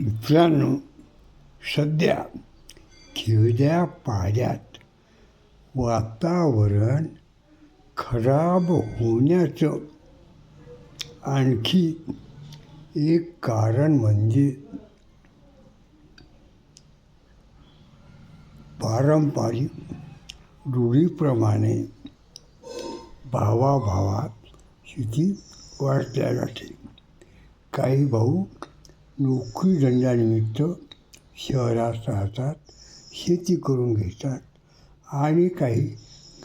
मित्रांनो सध्या खेड्या पाड्यात वातावरण खराब होण्याचं आणखी एक कारण म्हणजे पारंपरिक रूढीप्रमाणे भावाभावात शेती वाढल्या जाते. काही भाऊ नोकरीधंद्यानिमित्त शहरात राहतात शेती करून घेतात आणि काही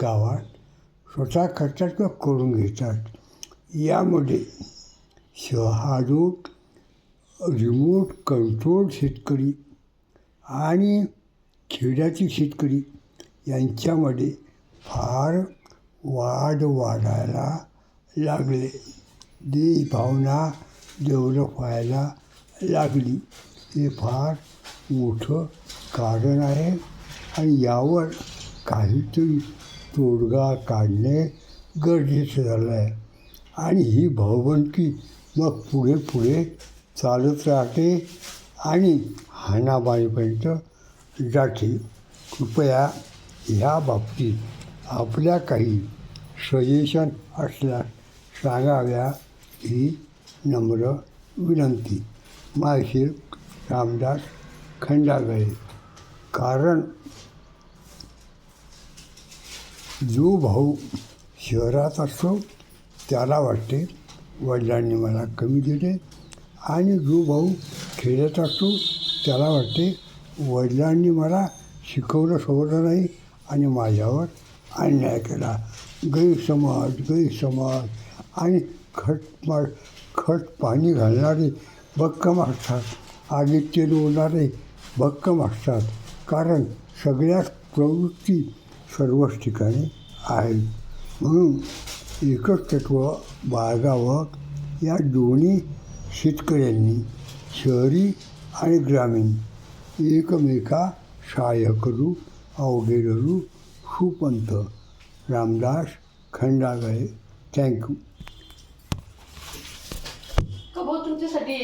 गावात स्वतः करतात किंवा करून घेतात. यामध्ये श हा जो रिमोट कंट्रोल शेतकरी आणि खेड्यातील शेतकरी यांच्यामध्ये फार वाद वाढायला लागले. देशभावना डेव्हलप व्हायला लागली. हे फार मोठं कारण आहे आणि यावर काहीतरी तोडगा काढणे गरजेचं झालं आहे आणि ही भावबंदकी मग पुढे पुढे चालत राहते आणि हाणाबाईपर्यंत जाते. कृपया ह्या बाबतीत आपल्या काही सजेशन असल्यास सांगाव्या ही नम्र विनंती. माळशेर रामदास खंडागळे. कारण जो भाऊ शहरात असतो त्याला वाटते वडिलांनी मला कमी दिले. आणि जो भाऊ खेड्यात असतो त्याला वाटते वडिलांनी मला शिकवलं सोडलं नाही आणि माझ्यावर अन्याय केला. गैरसमज गैरसमज आणि खट मा खट पाणी घालणारे भक्कम असतात. आदित्य तेल भक्कम असतात. कारण सगळ्याच प्रवृत्ती सर्वच ठिकाणी आहेत. म्हणून एकच तत्व बाळगावं या दोन्ही शेतकऱ्यांनी शहरी आणि ग्रामीण एकमेका सहाय्य करू अवघे धरू सुपंत. रामदास खंडागळे थँक्यू.